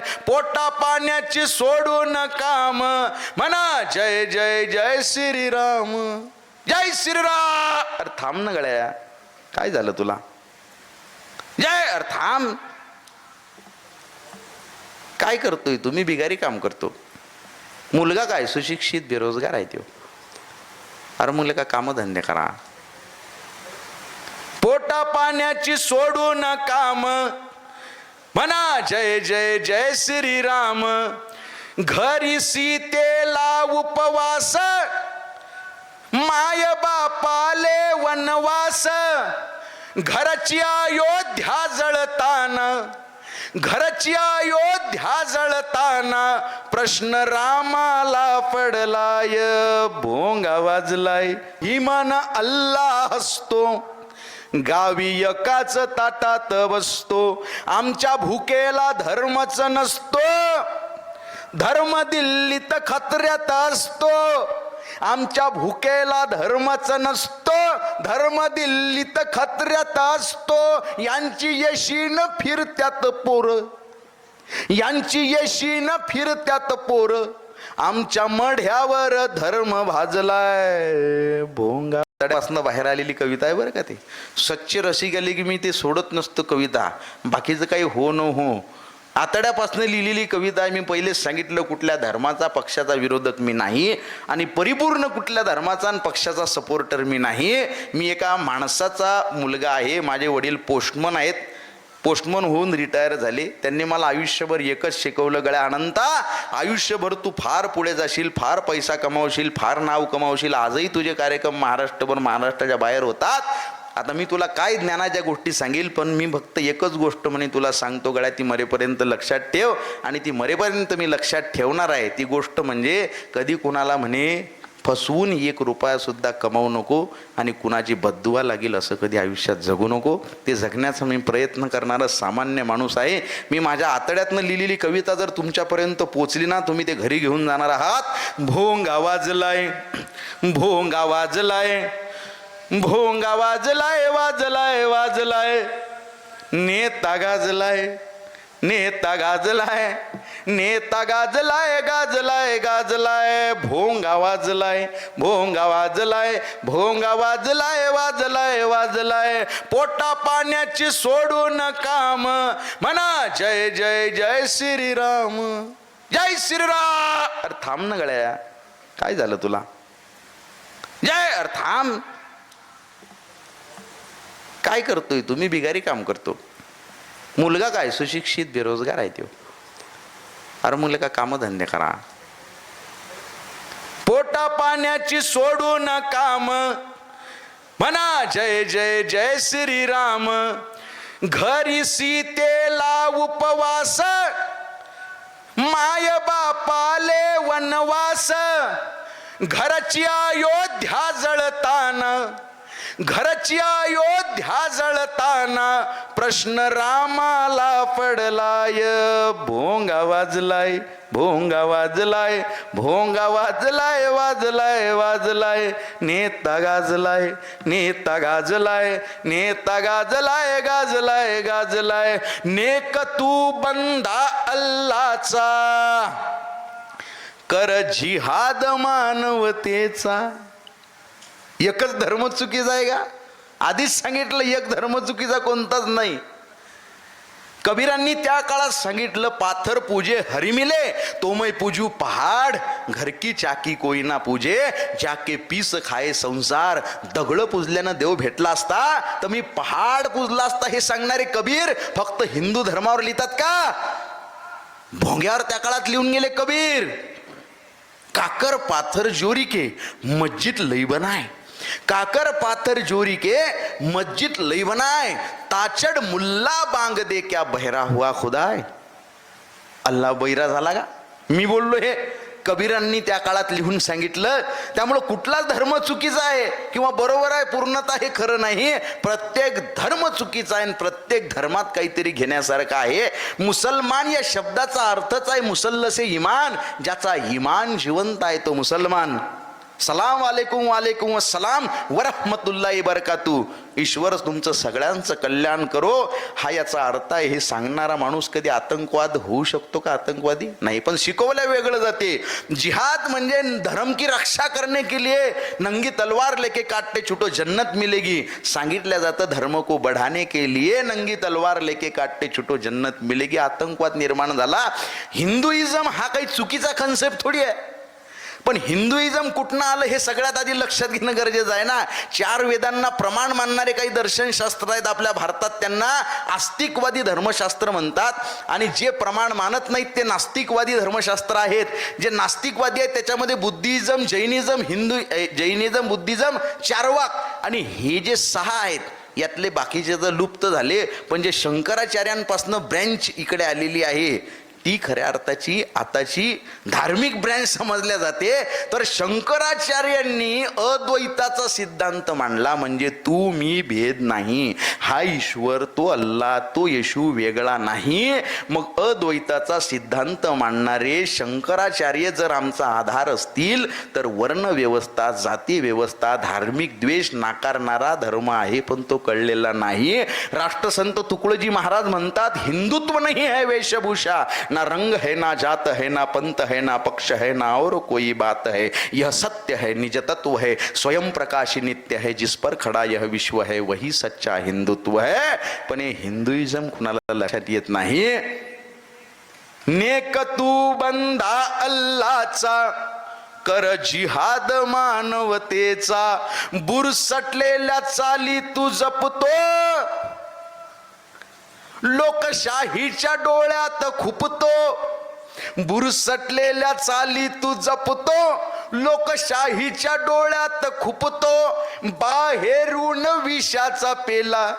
पोटा पाण्याची सोडून काम. म्हणा जय जय जय श्रीराम. जय श्रीराम. अरे थांब ना गळ्या काय झालं तुला? जय अरे थांब. काय करतोय? तुम्ही बिगारी काम करतो. मुलगा काय? सुशिक्षित बेरोजगार आहे तो. अरे मुलगा कामधंदे करा. पोटा पाण्याची सोडून काम. म्हणा जय जय जय श्रीराम। घरी सीतेला उपवास। माय बापाले वनवास। घरची अयोध्या जळताना। घरची अयोध्या जळताना। प्रश्न रामाला पडलाय भोंगा वाजलाय इमान अल्लाह हसतो गावी एकाच ताटात बसतो. आमच्या भुकेला धर्मच नसतो. धर्म दिल्लीत खत्र्यात असतो. आमच्या भुकेला धर्मच नसतो. धर्म दिल्लीत खत्र्यात असतो. यांची यशीन फिरत्यात पोर. यांची यशीन फिरत्यात पोर. आमच्या मढ्यावर धर्म भाजलाय. भोंगा तड्यापासनं बाहेर आलेली कविता आहे बरं का ते. स्वच्छ रसिक आली की मी ते सोडत नसतो कविता. बाकीचं काही हो न हो. आतड्यापासून लिहिलेली कविता आहे. मी पहिलेच सांगितलं कुठल्या धर्माचा पक्षाचा विरोधक मी नाही. आणि परिपूर्ण कुठल्या धर्माचा आणि पक्षाचा सपोर्टर मी नाही. मी एका माणसाचा मुलगा आहे. माझे वडील पोस्टमन आहेत. पोस्टमन होऊन रिटायर झाले. त्यांनी मला आयुष्यभर एकच शिकवलं गळ्या अनंता आयुष्यभर तू फार पुढे जाशील फार पैसा कमावशील फार नाव कमावशील. आजही तुझे कार्यक्रम महाराष्ट्रभर महाराष्ट्राच्या बाहेर होतात. आता मी तुला काय ज्ञानाच्या गोष्टी सांगेल पण मी फक्त एकच गोष्ट म्हणे तुला सांगतो गळ्या ती मरेपर्यंत लक्षात ठेव. आणि ती मरेपर्यंत मी लक्षात ठेवणार आहे. ती गोष्ट म्हणजे कधी कुणाला म्हणे फसवून एक रुपयासुद्धा कमावू नको आणि कुणाची बद्दुवा लागेल असं कधी आयुष्यात जगू नको. ते जगण्याचा मी प्रयत्न करणारा सामान्य माणूस आहे. मी माझ्या आतड्यातनं लिहिलेली कविता जर तुमच्यापर्यंत पोचली ना तुम्ही ते घरी घेऊन जाणार आहात. भोंग वाजलाय भोंग वाजलाय भोंग वाजलाय वाजलाय वाजलाय. नेता गाजलाय नेता गाजलाय. नेता गाजलाय गाजलाय गाजलाय भोंगा वाजलाय भोंगा वाजलाय भोंगा वाजलाय वाजलाय वाजलाय. पोटा पाण्याची सोडून काम. म्हणा जय जय जय श्रीराम. जय श्रीराम. अरे थांब ना गळ्या काय झालं तुला? जय अरे थांब. काय करतोय तुम्ही बिगारी काम करतो. मुलगा काय? सुशिक्षित बेरोजगार आहे तो. अरे मुलगा कामधंदे करा. पोटा पाण्याची सोडून काम म्हणा जय जय जय श्रीराम. घरी सीतेला उपवास. माय बापाले वनवास. घरची अयोध्या जळताना. घरची अयोध्या जळताना प्रश्न रामाला पडलाय. भोंगा वाजलाय भोंगा वाजलाय भोंगा वाजलाय वाजलाय वाजलाय. नेता गाजलाय नेता गाजलाय नेता गाजलाय गाजलाय गाजलाय. नेक तू बंदा अल्लाचा. कर जिहाद मानवतेचा. एकच धर्म चुकीचा आहे का? आधीच सांगितलं एक धर्म चुकीचा कोणताच नाही. कबीरांनी त्या काळात सांगितलं पाथर पूजे हरिमिले तो मै पूजू पहाड घरकी चाकी कोई ना पूजे जाके पीस खाये संसार दगड पुजल्यानं देव भेटला असता तर मी पहाड पुजला असता हे सांगणारे कबीर फक्त हिंदू धर्मावर लिहितात का? भोंग्यावर त्या काळात लिहून गेले कबीर. काकर पाथर जोरी के मस्जिद लई बनाय. काकर पाथर जोरी के मस्जिद लई बनाए ताचड मुल्ला बांग दे क्या बहरा हुआ खुदाय अल्लाह बहिरा झाला का? मी बोललो हे कबीरांनी त्या काळात लिहून सांगितलं त्यामुळं कुठलाच धर्म चुकीचा आहे किंवा बरोबर आहे पूर्णता हे खरं नाही प्रत्येक धर्म चुकीचा आहे आणि प्रत्येक धर्मात काहीतरी घेण्यासारखं आहे. मुसलमान या शब्दाचा अर्थच आहे मुसल्लसे इमान ज्याचा इमान जिवंत आहे तो मुसलमान. सलाम वालेकुम वालेकुम सलाम वरहमतुल्लाही बरकातू ईश्वर तुमचं सगळ्यांचं कल्याण करो. हा याचा अर्थ आहे हे सांगणारा माणूस कधी आतंकवाद होऊ शकतो का आतंकवादी? नाही पण शिकवल्या वेगळं जाते. जिहाद म्हणजे धर्म की रक्षा करने के लिए नंगी तलवार लेके काटते छुटो जन्नत मिलेगी. सांगितलं जातं धर्म को बढ़ाने के लिए नंगी तलवार लेके काटते छुटो जन्नत मिलेगी. आतंकवाद निर्माण झाला. हिंदुइझम हा काही चुकीचा कन्सेप्ट थोडी आहे. पण हिंदुइझम कुठनं आलं हे सगळ्यात आधी लक्षात घेणं गरजेचं आहे ना. चार वेदांना प्रमाण मानणारे काही दर्शनशास्त्र आहेत आपल्या भारतात त्यांना आस्तिकवादी धर्मशास्त्र म्हणतात. आणि जे प्रमाण मानत नाहीत ते नास्तिकवादी धर्मशास्त्र आहेत. जे नास्तिकवादी आहेत त्याच्यामध्ये Buddhism Jainism Hindu Jainism Buddhism Charvaka आणि हे जे सहा आहेत यातले बाकीचे तर लुप्त झाले. पण जे शंकराचार्यांपासून ब्रँच इकडे आलेली आहे ती खऱ्या अर्थाची आताची धार्मिक ब्रँच समजल्या जाते. तर शंकराचार्यांनी अद्वैताचा सिद्धांत मांडला म्हणजे तू मी भेद नाही. हा ईश्वर तो अल्ला तो येशू वेगळा नाही. मग अद्वैताचा सिद्धांत मांडणारे शंकराचार्य जर आमचा आधार असतील तर वर्ण व्यवस्था जाती व्यवस्था धार्मिक द्वेष नाकारणारा धर्म आहे पण तो कळलेला नाही. राष्ट्रसंत तुकडोजी महाराज म्हणतात हिंदुत्व नाही आहे वेशभूषा. ना रंग है ना जात है ना पंत है ना पक्ष है ना और कोई बात है। यह सत्य है निज तत्व है स्वयं प्रकाशी नित्य है जिस पर खड़ा यह विश्व है वही सच्चा हिंदुत्व है। पण हे हिंदुइझम कुणाला लक्षात येत नाही? नेक तू बंदा अल्लाचा कर जिहाद मानवतेचा बुरसटलेल्या चाली तू जपतो लोकशाहीच्या डोळ्यात खुपतो. बुरसटलेल्या चाली तू जपतो. लोकशाहीच्या डोळ्यात खुपतो. बाहेरून विषाचा पेला.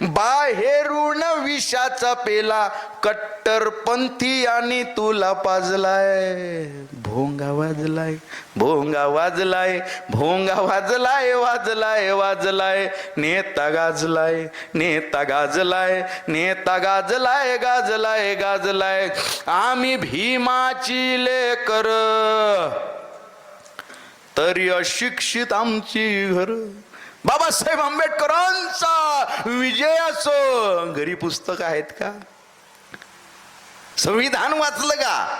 बाहेरून विषाचा पेला. कट्टरपंथी आणि तुला पाजलाय. भोंगा वाजलाय भोंगा वाजलाय भोंगा वाजलाय वाजलाय वाजलाय. नेता गाजलाय नेता गाजलाय नेता गाजलाय गाजलाय गाजलाय. आम्ही भीमाची लेकर तरी अशिक्षित आमची घर. बाबासाहेब आंबेडकरांचा विजय असो. घरी पुस्तक आहेत का? संविधान वाचलं का?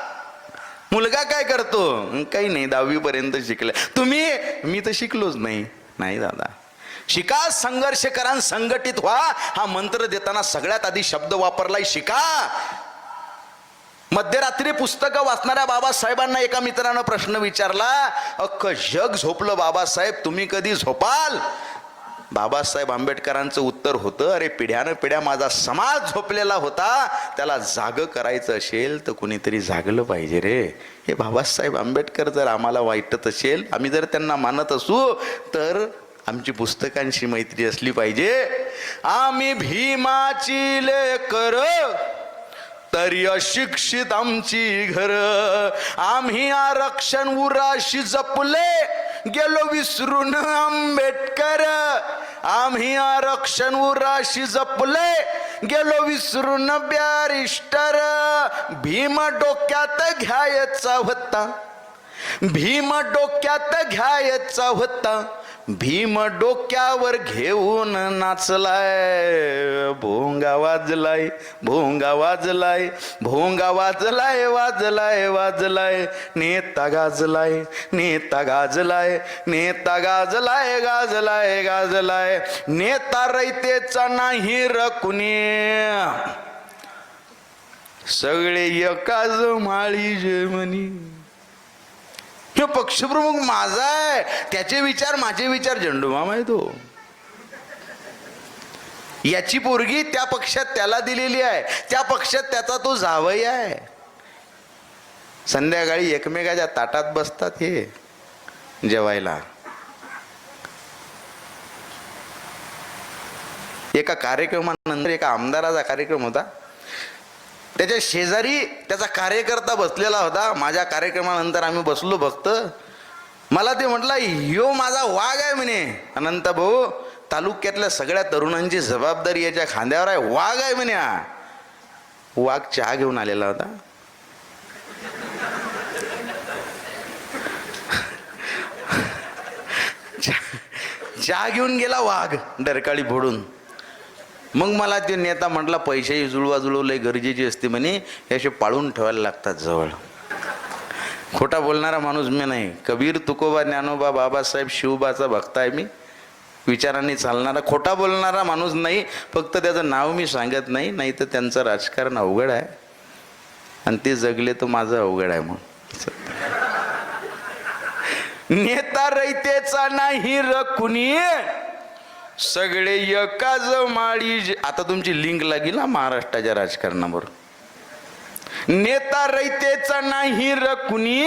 मुलगा काय करतो? काही नाही दहावी पर्यंत शिकले. तुम्ही मी तर शिकलोच नाही. नाही दादा. शिका संघर्ष करा संघटित व्हा. हा मंत्र देताना सगळ्यात आधी शब्द वापरलाय शिका. मध्यरात्री पुस्तकं वाचणाऱ्या बाबासाहेबांना एका मित्रानं प्रश्न विचारला अख्खं जग झोपलं बाबासाहेब तुम्ही कधी झोपाल? बाबासाहेब आंबेडकरांचं उत्तर होतं अरे पिढ्यानं पिढ्या माझा समाज झोपलेला होता त्याला जाग करायचं असेल तर कुणीतरी जागलं पाहिजे रे. हे बाबासाहेब आंबेडकर जर आम्हाला वाईटत असेल आम्ही जर त्यांना मानत असू तर आमची पुस्तकांशी मैत्री असली पाहिजे. आम्ही भीमाची लेकर तरी अशिक्षित आमची घर. आम्ही आरक्षण उराशी जपले गेलो विसरून आंबेडकर. आम्ही आरक्षण उराशी जपले. गेलो विसरून बॅरिस्टर. भीम डोक्यात घ्यायचा होता. भीम डोक्यात घ्यायचा होता. भीम डोक्यावर घेऊन नाचलाय. भोंगा वाजलाय भोंगा वाजलाय भोंगा वाजलाय वाजलाय वाजलाय. नेता गाजलाय नेता गाजलाय नेता गाजलाय गाजलाय गाजलाय. नेता रयतेचा नाही र कुणी. सगळे एकाच माळी जेमनी. हे पक्षप्रमुख माझा आहे. त्याचे विचार माझे विचार झेंडू मामा आहे तो याची पोरगी त्या पक्षात त्याला दिलेली आहे. त्या पक्षात त्याचा तो जावई आहे. संध्याकाळी एकमेकाच्या ताटात बसतात हे जेवायला. एका कार्यक्रमानंतर एका आमदाराचा कार्यक्रम होता. त्याच्या शेजारी त्याचा कार्यकर्ता बसलेला होता. माझ्या कार्यक्रमानंतर आम्ही बसलो भक्त मला ते म्हटलं यो माझा वाघ आहे म्हणे. अनंत भाऊ तालुक्यातल्या सगळ्या तरुणांची जबाबदारी याच्या खांद्यावर आहे. वाघ आहे म्हणे हा. वाघ चहा घेऊन आलेला होता. चहा घेऊन गेला वाघ डरकाळी फोडून. मग मला ते नेता म्हटला पैसे जुळवा जुळवले गरजेची असते म्हणे हे पाळून ठेवायला लागतात जवळ. खोटा बोलणारा माणूस मी नाही. कबीर तुकोबा ज्ञानोबा बाबासाहेब शिवबाचा भक्त आहे मी. विचारांनी चालणारा खोटा बोलणारा माणूस नाही. फक्त त्याचं नाव मी सांगत नाही नाही तर त्यांचं राजकारण अवघड आहे. आणि ते जगले तर माझं अवघड आहे मग नेता रैतेचा नाही र कुणी. सगळे एकाच माळी आता तुमची लिंक लागेल ना महाराष्ट्राच्या राजकारणावर. नेता रैतेचा नाही र कुणी.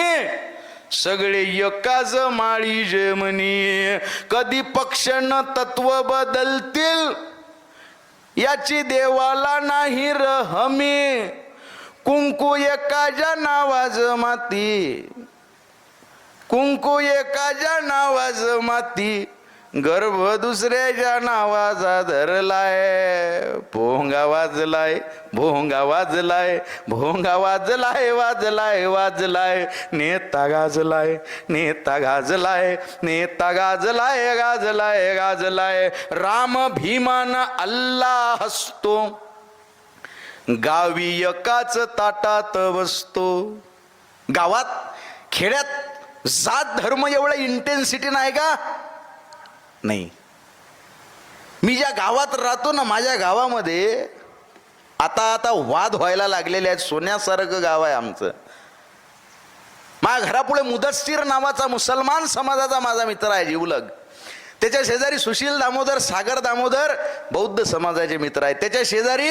सगळे एकाच माळी जे म्हणी कधी पक्ष न तत्व बदलतील याची देवाला नाही र हमी. कुंकू एकाच्या नावाज माती. कुंकू एकाच्या नावाज माती. गर्भ दुसऱ्याच्या नावाचा धरलाय. भोंगा वाजलाय भोंगा वाजलाय भोंगा वाजलाय वाजलाय वाजलाय. नेता गाजलाय नेता गाजलाय नेता गाजलाय गाजलाय गाजलाय. राम भीमान अल्ला हसतो. गावी एकाच ताटात बसतो. गावात खेड्यात जात धर्म एवढा इंटेन्सिटी नाही का? नाही. मी ज्या गावात राहतो ना माझ्या गावामध्ये आता आता वाद व्हायला लागलेले आहेत. सोन्यासारखं गाव आहे आमचं. माझ्या घरापुढे मुदस्सीर नावाचा मुसलमान समाजाचा माझा मित्र आहे जीवलग. त्याच्या शेजारी सुशील दामोदर सागर दामोदर बौद्ध समाजाचे मित्र आहेत. त्याच्या शेजारी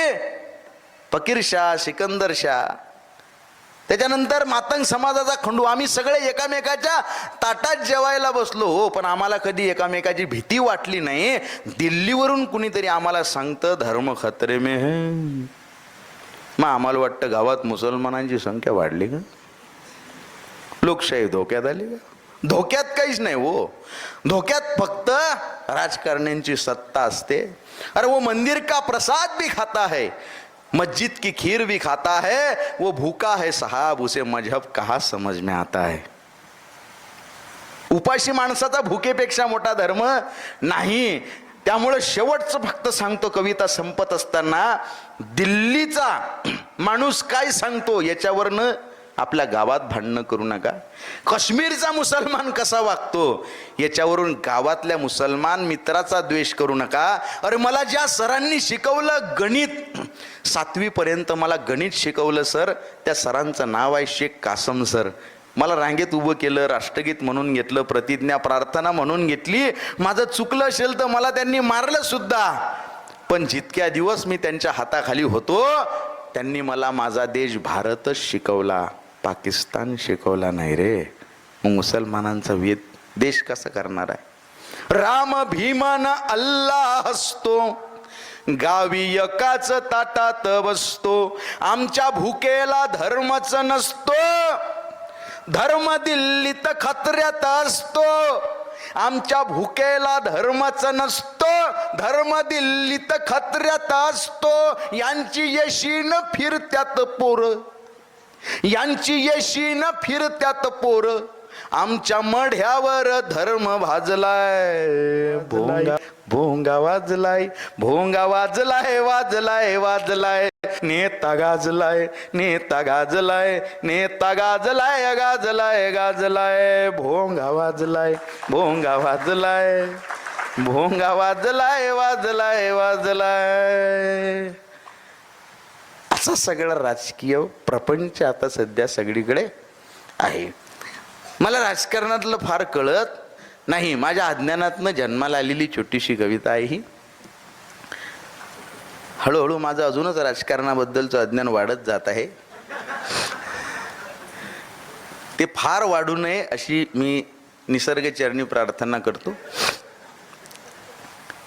फकीर शाह सिकंदर शाह त्याच्यानंतर मातंग समाजाचा खंडू. आम्ही सगळे एकामेकाच्या ताटात जेवायला बसलो. हो पण आम्हाला कधी एकामेकाची भीती वाटली नाही. दिल्लीवरून कुणीतरी आम्हाला सांगतं धर्म खतरे मे मग आम्हाला वाटतं गावात मुसलमानांची संख्या वाढली का? लोकशाही धोक्यात आली का? धोक्यात काहीच नाही हो. धोक्यात फक्त राजकारण्यांची सत्ता असते. अरे वो मंदिर का प्रसाद भी खाता है? मस्जिद की खीर भी खाता है वो भूखा है साहब उसे मजहब कहा समझ में आता है? उपाशी माणसाचा भुकेपेक्षा मोठा धर्म नाही. त्यामुळे शेवटचं फक्त सांगतो कविता संपत असताना दिल्लीचा माणूस काय सांगतो याच्यावरनं आपल्या गावात भांडणं करू नका. काश्मीरचा मुसलमान कसा वागतो? याच्यावरून गावातल्या मुसलमान मित्राचा द्वेष करू नका. अरे मला ज्या सरांनी शिकवलं गणित सातवीपर्यंत मला गणित शिकवलं सर. त्या सरांचं नाव आहे शेख कासम सर. मला रांगेत उभं केलं राष्ट्रगीत म्हणून घेतलं प्रतिज्ञा प्रार्थना म्हणून घेतली. माझं चुकलं असेल तर मला त्यांनी मारलं सुद्धा. पण जितक्या दिवस मी त्यांच्या हाताखाली होतो त्यांनी मला माझा देश भारतच शिकवला. पाकिस्तान शिकवला नाही रे. मग मुसलमानांचा वेद देश कसा करणार आहे? राम भीमान अल्लाह हसतो गावी एकाच ताटात बसतो. आमच्या भुकेला धर्मच नसतो. धर्म दिल्लीत खत्र्यात असतो. आमच्या भुकेला धर्मच नसतो. धर्म दिल्लीत खत्र्यात असतो. यांची येशीन फिरत्यात पोर. यांची येशीन फिरत्यात पोर. आमच्या मढ्यावर धर्म भाजलाय. भोंगा भोंगा वाजलाय भोंगा वाजलाय वाजलाय वाजलाय. नेता गाजलाय नेता गाजलाय नेता गाजलाय गाजलाय गाजलाय. भोंगा वाजलाय भोंगा वाजलाय. भोंगा वाजलाय वाजलाय वाजलाय. असा सगळा राजकीय प्रपंच आता सध्या सगळीकडे आहे. मला राजकारणातलं फार कळत नाही. माझ्या अज्ञानातनं जन्माला आलेली छोटीशी कविता आहे ही. हळूहळू माझं अजूनच राजकारणाबद्दलचं अज्ञान वाढत जात आहे. ते फार वाढू नये अशी मी निसर्गचरणी प्रार्थना करतो.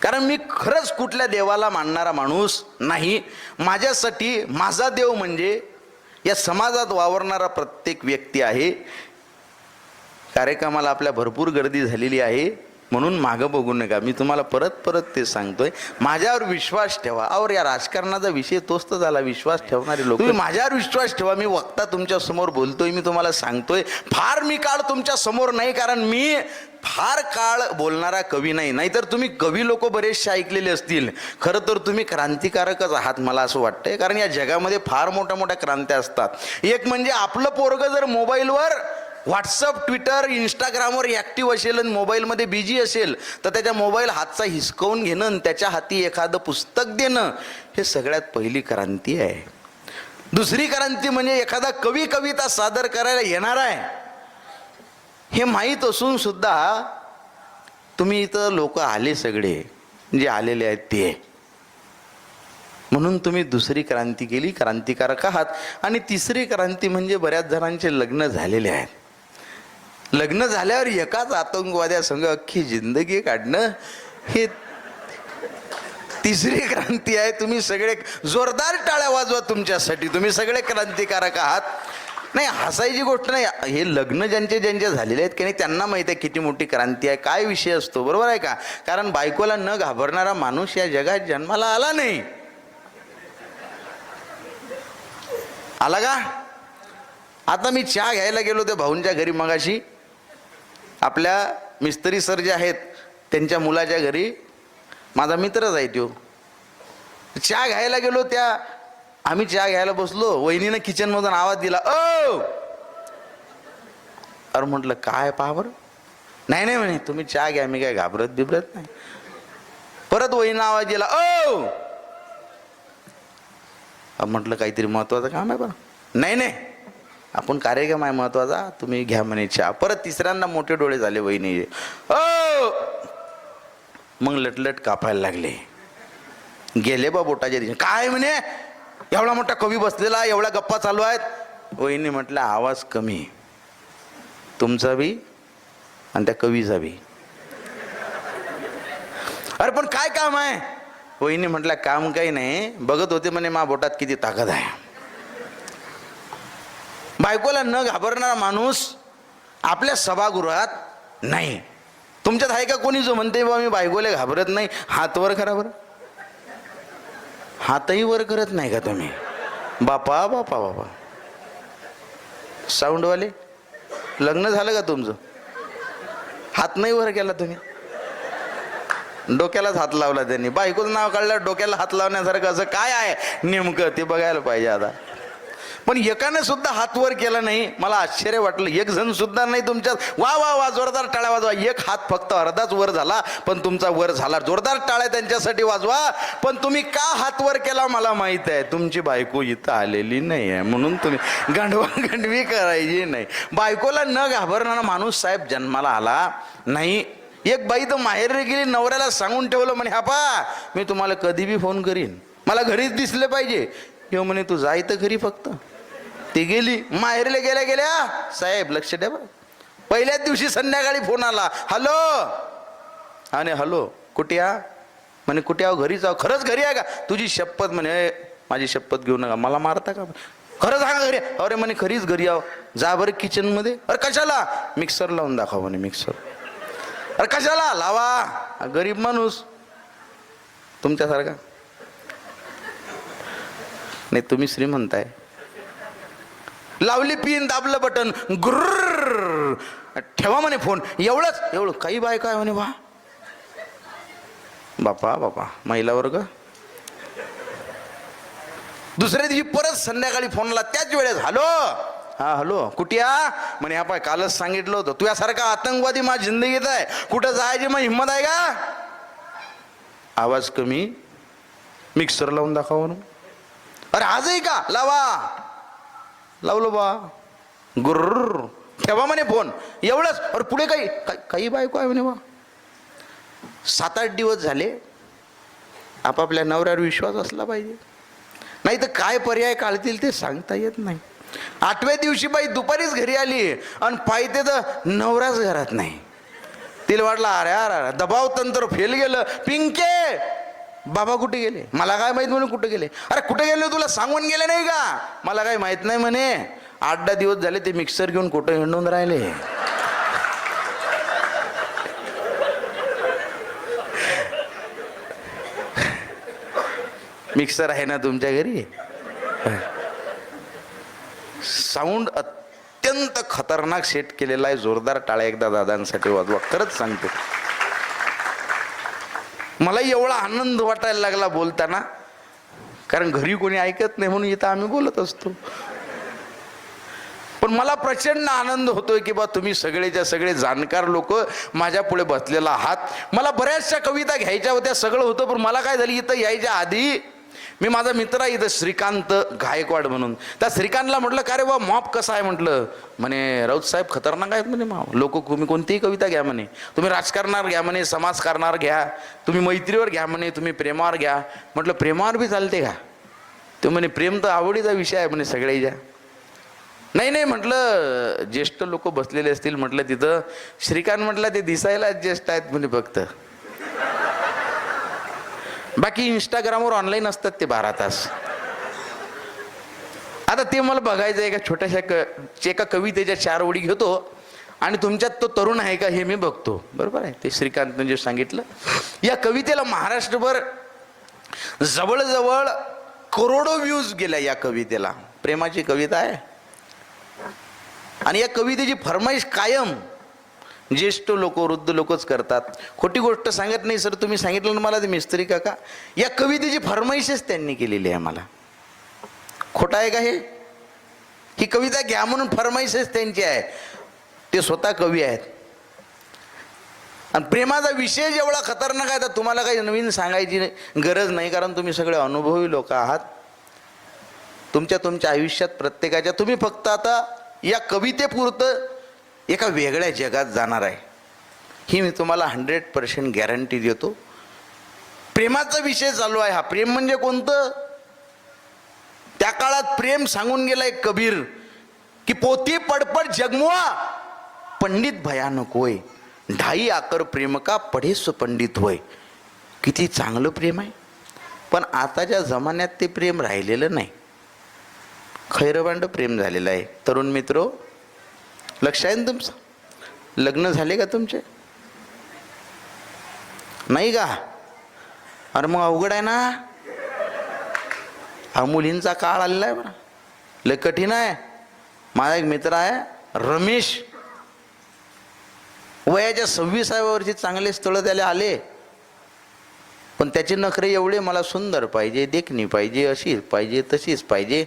कारण मी खरंच कुठल्या देवाला मानणारा माणूस नाही. माझ्यासाठी माझा देव म्हणजे या समाजात वावरणारा प्रत्येक व्यक्ती आहे. कार्यक्रमाला आपल्या भरपूर गर्दी झालेली आहे. म्हणून मागं बघू नका. मी तुम्हाला परत परत ते सांगतोय. माझ्यावर विश्वास ठेवा. और या राजकारणाचा विषय तोच तर झाला. विश्वास ठेवणारे लोक. तुम्ही माझ्यावर विश्वास ठेवा. मी वक्ता तुमच्यासमोर बोलतोय. मी तुम्हाला सांगतोय. फार मी काळ तुमच्यासमोर नाही कारण मी फार काळ बोलणारा कवी नाही. नाहीतर तुम्ही कवी लोक बरेचसे ऐकलेले असतील. खरं तर तुम्ही क्रांतिकारकच आहात मला असं वाटतंय. कारण या जगामध्ये फार मोठ्या मोठ्या क्रांत्या असतात. एक म्हणजे आपलं पोरगं जर मोबाईलवर व्हॉट्सअप ट्विटर इंस्टाग्रामवर ॲक्टिव्ह असेल आणि मोबाईलमध्ये बिझी असेल तर त्याच्या मोबाईल हातचा हिसकवून घेणं आणि त्याच्या हाती एखादं पुस्तक देणं हे सगळ्यात पहिली क्रांती आहे. दुसरी क्रांती म्हणजे एखादा कवी कविता सादर करायला येणार आहे. हे माहीत असून सुद्धा तुम्ही इथं लोक आले सगळे जे आलेले आहेत ते. म्हणून तुम्ही दुसरी क्रांती केली क्रांतिकारक आहात. आणि तिसरी क्रांती म्हणजे बऱ्याच जणांचे लग्न झालेले आहेत. लग्न झाल्यावर एकाच आतंकवाद्यासंग अख्खी जिंदगी काढणं हे तिसरी क्रांती आहे. तुम्ही सगळे जोरदार टाळ्या वाजवा तुमच्यासाठी. तुम्ही सगळे क्रांतिकारक आहात. नाही हसायची गोष्ट नाही. हे लग्न ज्यांचे ज्यांचे झालेले आहेत की नाही त्यांना माहीत आहे किती मोठी क्रांती आहे. काय विषय असतो बरोबर आहे का? कारण बायकोला न घाबरणारा माणूस या जगात जन्माला आला नाही. आला का? आता मी चहा घ्यायला गेलो त्या भाऊंच्या घरी मगाशी. आपल्या मिस्त्री सर जे आहेत त्यांच्या मुलाच्या घरी माझा मित्रच आहे तो चहा घ्यायला गेलो त्या आम्ही चहा घ्यायला बसलो वहिनीनं किचनमधून आवाज दिला ओ! अरे म्हटलं काय पहा बरं? नाही नाही म्हणे तुम्ही चहा घ्या मी काय घाबरत बिबरत नाही. परत वहिनीनं आवाज दिला ओ! म्हटलं काहीतरी महत्वाचं काम आहे बरं. नाही नाही. आपण कार्यक्रम आहे महत्त्वाचा तुम्ही घ्या म्हणे चहा. परत तिसऱ्यांदा मोठे डोळे झाले वहिनी. ओ! मग लटलट कापायला लागले. गेले बा बोटाच्या दिशे काय म्हणे? एवढा मोठा कवी बसलेला एवढ्या गप्पा चालू आहेत. वहिनी म्हटलं आवाज कमी. तुमचा बी आणि त्या कवीचा बी. अरे पण काय काम आहे? वहिनी म्हटलं काम काही नाही. बघत होते म्हणे मा बोटात किती ताकद आहे. बायकोला न घाबरणारा माणूस आपल्या सभागृहात नाही. तुमच्यात आहे का कोणी जो म्हणते बा मी बायकोला घाबरत नाही हात वर करा बरं. हातही वर करत नाही का तुम्ही? बापा बापा बापा. साऊंडवाले लग्न झालं का तुमचं? हात नाही वर केला तुम्ही? डोक्यालाच हात लावला त्यांनी. बायकोचं नाव काढलं डोक्याला हात लावण्यासारखं असं काय आहे? नेमकं ते बघायला पाहिजे आता. पण एकाने सुद्धा हात वर केला नाही. मला आश्चर्य वाटलं. एक जण सुद्धा नाही तुमच्यात. वा वा वा जोरदार टाळ्या वाजवा. एक हात फक्त अर्धाच वर झाला पण तुमचा वर झाला. जोरदार टाळ्या त्यांच्यासाठी वाजवा. पण तुम्ही का हात वर केला मला माहीत आहे. तुमची बायको इथं आलेली नाही आहे. म्हणून तुम्ही गांडवा गांडवी करायची नाही. बायकोला न घाबरणारा माणूस साहेब जन्माला आला नाही. एक बाई तर माहेरी गेली नवऱ्याला सांगून ठेवलं म्हणे हापा मी तुम्हाला कधी बी फोन करीन. मला घरीच दिसले पाहिजे. किंवा म्हणे तू जाय तर घरी फक्त. ती गेली माहेरला गेल्या गेल्या. साहेब लक्ष द्या बरं. पहिल्याच दिवशी संध्याकाळी फोन आला. हॅलो. आणि हॅलो कुठे या? म्हणे कुठे आहो? घरी जाऊ खरंच घरी आहे का? तुझी शपथ म्हणे माझी शपथ घेऊ नका. मला मारता का खरं सांगा घरी. अरे म्हणे खरीच घरी आहो. जा बरं किचनमध्ये अरे कशाला? मिक्सर लावून दाखवा म्हणे मिक्सर. अरे कशाला? लावा. गरीब माणूस. तुमच्यासारखा. नाही तुम्ही श्रीमंत आहे. लावली पिन दाबलं बटन गुर्र ठेवा म्हणे फोन. एवढंच. एवढं काही बाय काय म्हणे बा? बापा बापा. महिला वर्ग. दुसऱ्या दिवशी परत संध्याकाळी फोनला त्याच वेळेस हॅलो. हा हॅलो. कुठे या म्हणे हा पाय कालच सांगितलं होतं. तू यासारखा आतंकवादी माझ्या जिंदगीत आहे. कुठं जायची मग हिंमत आहे का? आवाज कमी. मिक्सर लावून दाखवा म्हणून. अरे आजही का? लावा. लावलो बा. गुर्र. ठेवा म्हणे फोन. एवढंच. अरे पुढे काही काही- काही बायको आहे म्हणे बा. सात आठ दिवस झाले. आपापल्या नवऱ्यावर विश्वास असला पाहिजे. नाही तर काय पर्याय काढतील ते सांगता येत नाही. आठव्या दिवशी बाई दुपारीच घरी आली. आणि पाहिजे तर नवराच घरात नाही. तिला वाटलं अरे अरे अरे दबाव तंत्र फेल गेलं. पिंके! बाबा कुठे गेले? मला काय माहीत म्हणून कुठे गेले? अरे कुठे गेले तुला सांगून गेले नाही का? मला काय माहीत नाही म्हणे. आठ दहा दिवस झाले ते मिक्सर घेऊन कुठे हिंडून राहिले. मिक्सर आहे ना तुमच्या घरी? साऊंड अत्यंत खतरनाक सेट केलेला आहे. जोरदार टाळ्या एकदा दादांसाठी वाजवा. खरंच सांगतो. मला एवढा आनंद वाटायला लागला बोलताना. कारण घरी कोणी ऐकत नाही म्हणून इथं आम्ही बोलत असतो. पण मला प्रचंड आनंद होतोय की बा तुम्ही सगळेच्या सगळे जाणकार लोक माझ्या पुढे बसलेला आहात. मला बऱ्याचशा कविता घ्यायच्या होत्या सगळं होतं पण मला काय झालं इथं यायच्या आधी मी माझा मित्र आहे इथं श्रीकांत गायकवाड म्हणून. त्या श्रीकांतला म्हटलं का रे बा मॉप कसा आहे? म्हटलं. म्हणे राऊत साहेब खतरनाक आहेत म्हणे माव. लोक तुम्ही कोणतीही कविता घ्या म्हणे. तुम्ही राजकारणावर घ्या म्हणे समाजकारणावर घ्या. तुम्ही मैत्रीवर घ्या म्हणे तुम्ही प्रेमावर घ्या. म्हटलं प्रेमावर बी चालते का? तो म्हणे प्रेम तर आवडीचा विषय आहे म्हणे सगळ्याच्या नाही नाही म्हटलं ज्येष्ठ लोक बसलेले असतील म्हटलं तिथं. श्रीकांत म्हटलं ते दिसायला ज्येष्ठ आहेत म्हणे फक्त. बाकी इंस्टाग्रामवर ऑनलाईन असतात ते बारा तास. आता ते मला बघायचं आहे छोट्याशा क एका कवितेच्या चार ओळी घेतो आणि तुमच्यात तो तरुण आहे का हे मी बघतो. बरोबर आहे? ते श्रीकांत म्हणजे सांगितलं. या कवितेला महाराष्ट्रभर जवळजवळ करोडो व्ह्यूज गेल्या या कवितेला. प्रेमाची कविता आहे. आणि या कवितेची फरमाईश कायम ज्येष्ठ लोक वृद्ध लोकच करतात. खोटी गोष्ट सांगत नाही सर. तुम्ही सांगितलं ना मला ते मिस्त्री काका. या कवितेची फरमाईशच त्यांनी केलेली आहे मला खोटा आहे का हे? ही कविता घ्या म्हणून फरमाईशच त्यांची आहे. ते स्वतः कवी आहेत. आणि प्रेमाचा विषय जेवढा खतरनाक आहे तर तुम्हाला काही नवीन सांगायची नाही- गरज नाही कारण तुम्ही सगळे अनुभवी लोक आहात. तुमच्या तुमच्या आयुष्यात प्रत्येकाच्या तुम्ही फक्त आता या कवितेपुरतं एका वेगळ्या जगात जाणार आहे. ही मी तुम्हाला हंड्रेड पर्सेंट गॅरंटी देतो. प्रेमाचा विषय चालू आहे. हा प्रेम म्हणजे कोणतं? त्या काळात प्रेम सांगून गेला कबीर की पोती पडपड जगमुआ पंडित भयानक होय ढाई आकर प्रेम का पढेस पंडित होय. किती चांगलं प्रेम आहे. पण आताच्या जमान्यात ते प्रेम राहिलेलं नाही. खैरबांड प्रेम झालेलं आहे. तरुण मित्र लक्ष आहे ना तुमचं? लग्न झाले का तुमचे? नाही का? अरे मग अवघड आहे ना? हा मुलींचा काळ आलेला आहे बरं. लय कठीण आहे. माझा एक मित्र आहे रमेश. वयाच्या सव्वीसाव्या वर्षी चांगले स्थळं त्याला आले. पण त्याचे नखरे एवढे मला सुंदर पाहिजे देखणी पाहिजे अशीच पाहिजे तशीच पाहिजे.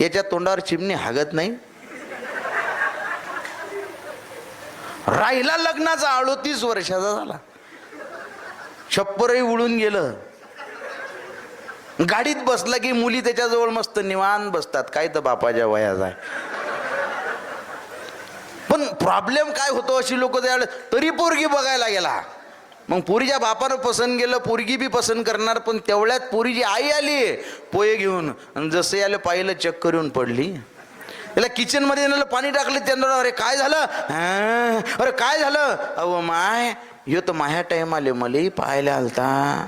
याच्या तोंडावर चिमणी हागत नाही. राहिला लग्नाचा अडोतीस वर्षाचा झाला. छप्परही उडून गेलं. गाडीत बसला की मुली त्याच्याजवळ मस्त निवान बसतात. काय तर बापाच्या वयाचा आहे. पण प्रॉब्लेम काय होतो अशी लोक त्यावेळेस तरी पोरगी बघायला गेला. मग पोरीच्या बापानं पसंत गेलं पोरगी बी पसंत करणार पण तेवढ्यात पोरीची आई आली. पोहे घेऊन आणि जसे आलं पाहिलं चक्कर येऊन पडली. याला किचनमध्ये नेलं पाणी टाकलं त्यांना अरे काय झालं? अरे काय झालं? अहो माय यो तर माह्या टाइम आले पाहायला आलता.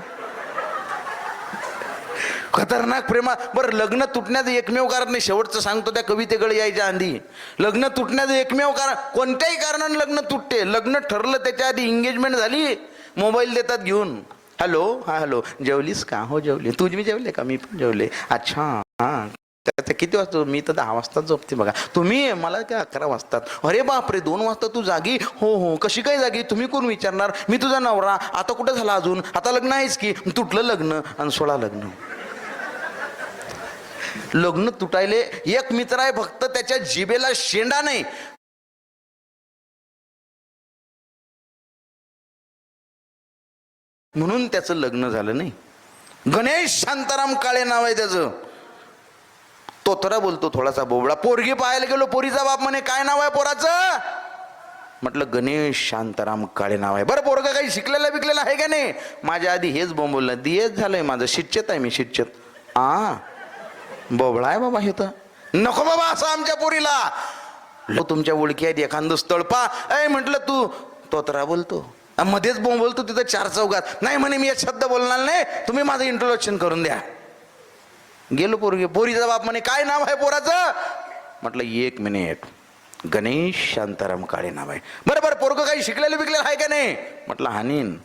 खतरनाक प्रेमा. बरं लग्न तुटण्याचं एकमेव कारण नाही शेवटचं सांगतो त्या कवितेकडे यायच्या आधी. लग्न तुटण्याचं एकमेव कारण कोणत्याही कारणाने लग्न तुटते. लग्न ठरलं त्याच्या आधी एंगेजमेंट झाली मोबाईल देतात घेऊन. हॅलो हा हॅलो जेवलीस का? हो जेवली. तू मी जेवले का? मी पण जेवले. अच्छा हां. तर किती वाजता मी तर दहा वाजता झोपते बघा. तुम्ही मला काय अकरा वाजतात. अरे बापरे दोन वाजता तू जागी? हो हो. कशी काय जागी? तुम्ही कोण विचारणार? मी तुझा नवरा. आता कुठं झाला अजून? आता लग्न आहेस की? तुटलं लग्न आणि सोळा लग्न. लग्न तुटायले एक मित्र आहे फक्त त्याच्या जिबेला शेंडा नाही. म्हणून त्याचं लग्न झालं नाही. गणेश शांताराम काळे नाव आहे त्याचं. तोतरा बोलतो थोडासा बोबडा. पोरगी पाहायला गेलो पोरीचा बाप म्हणे काय नाव आहे पोराचं? म्हटलं गणेश शांताराम काळे नाव आहे. बरं पोरगा काही शिकलेला बिकलेला आहे का नाही? माझ्या आधी हेच बोंबवलं दियेच झालंय माझं. शिक्षत आहे मी शिक्षत आ बोबळा आहे बाबा हे तर. नको बाबा असं आमच्या पोरीला. लो तुमच्या ओळखी आहेत एखादं स्थळ पा ऐ म्हटलं तू तोतरा बोलतो. मध्येच बोलतो तिथं चार चौघात. नाही म्हणे मी एक शब्द बोलणार नाही. तुम्ही माझं इंट्रोडक्शन करून द्या. गेलो पोरगी. पोरीचा बाप म्हणे काय नाव आहे पोराचं? म्हटलं एक मिनिट. गणेश शांताराम काळे नाव आहे. बरं बरं पोरगं काही शिकलेलं बिकलेलं आहे का नाही? म्हटलं हानीन.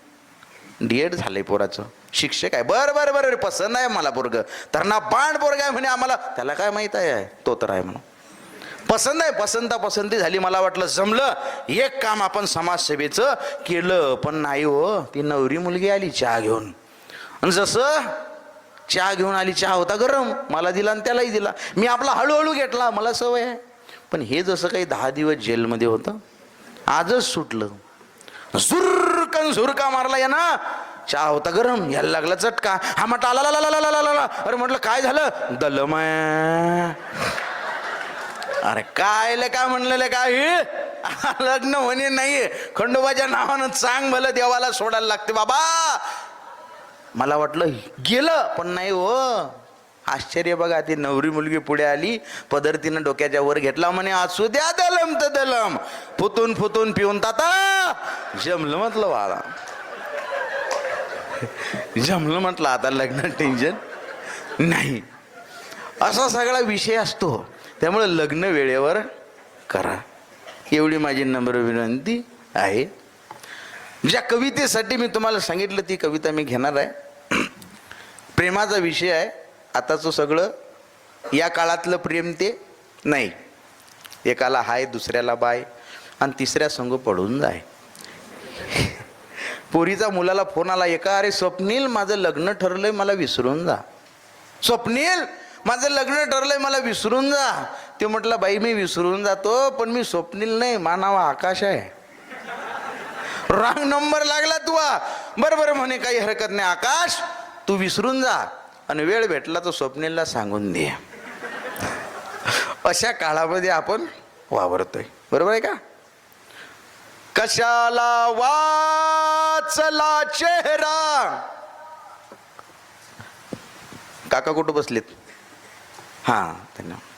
डी एड झालंय पोराचं. शिक्षक आहे. बरं बरं बरं पसंत आहे मला पोरग. ना बाण पोरग आहे म्हणे आम्हाला. त्याला काय माहीत आहे? तो तर आहे म्हणून. पसंत आहे पसंता पसंती झाली मला वाटलं. जमलं. एक काम आपण समाजसेवेचं केलं. पण नाही हो ती नवरी मुलगी आली चहा घेऊन. आणि जसं चहा घेऊन आली चहा होता गरम. मला दिला आणि त्यालाही दिला. मी आपला हळूहळू घेतला मला सवय आहे. पण हे जसं काही दहा दिवस जेलमध्ये होतं आजच सुटलं. झुरकन झुरका मारला या ना चहा होता गरम यायला लागला चटका. हा म्हटलं आला ला ला ला ला ला ला अरे म्हटलं काय झालं? दलमय. अरे काय काय म्हणलेलं काय? हे? लग्न म्हणे नाही. खंडोबाच्या नावानं चांग भलं देवाला सोडायला लागते बाबा. मला वाटलं गेलं पण नाही हो. आश्चर्य बघा ती नवरी मुलगी पुढे आली पदर तिनं डोक्याच्या वर घेतला म्हणे असू द्या दलम तर दलम. फुतून फुतून पिऊन ताता जमलं म्हटलं वाला जमलं म्हटलं आता लग्न टेन्शन नाही. असा सगळा विषय असतो. त्यामुळे लग्न वेळेवर करा. एवढी माझी नम्र विनंती आहे. ज्या कवितेसाठी मी तुम्हाला सांगितलं ती कविता मी घेणार आहे. प्रेमाचा विषय आहे. आताचं सगळं या काळातलं प्रेम ते नाही. एकाला हाय दुसऱ्याला बाय आणि तिसऱ्या संग पडून जाय. पोरीचा मुलाला फोन आला एका अरे स्वप्नील माझं लग्न ठरलंय मला विसरून जा. स्वप्नील माझं लग्न ठरलंय मला विसरून जा. ते म्हटलं बाई मी विसरून जातो पण मी स्वप्नील नाही मानावा आकाश आहे. रांग नंबर लागला तुवा. बरं बरं म्हणे काही हरकत नाही आकाश तू विसरून जा आणि वेळ भेटला तर स्वप्नेला सांगून दे. अशा काळामध्ये आपण वावरतोय. बरोबर आहे का? कशाला वाचला चेहरा? काका कुठं बसलेत? हां धन्यवाद.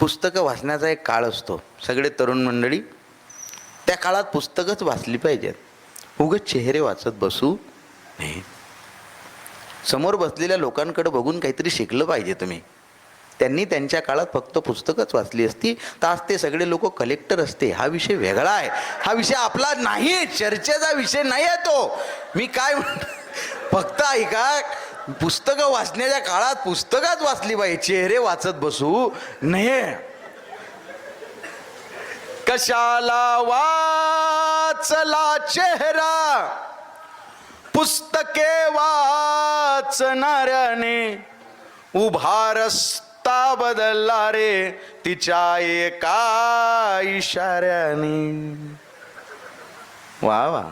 पुस्तकं वाचण्याचा एक काळ असतो. सगळे तरुण मंडळी त्या काळात पुस्तकंच वाचली पाहिजेत. उगच चेहरे वाचत बसू नये. समोर बसलेल्या लोकांकडे बघून काहीतरी शिकलं पाहिजे तुम्ही. त्यांनी त्यांच्या काळात फक्त पुस्तकच वाचली असती तर आज ते सगळे लोक कलेक्टर असते. हा विषय वेगळा आहे. हा विषय आपला नाही चर्चेचा विषय नाही आहे तो. मी काय म्हणतो? फक्त ऐका पुस्तकं वाचण्याच्या काळात पुस्तकात वाचली पाहिजे चेहरे वाचत बसू नये. कशाला वाचला चेहरा? पुस्तके वाचणाऱ्याने उभा रस्ता बदलला रे तिच्या एका इशाऱ्याने. वा वा.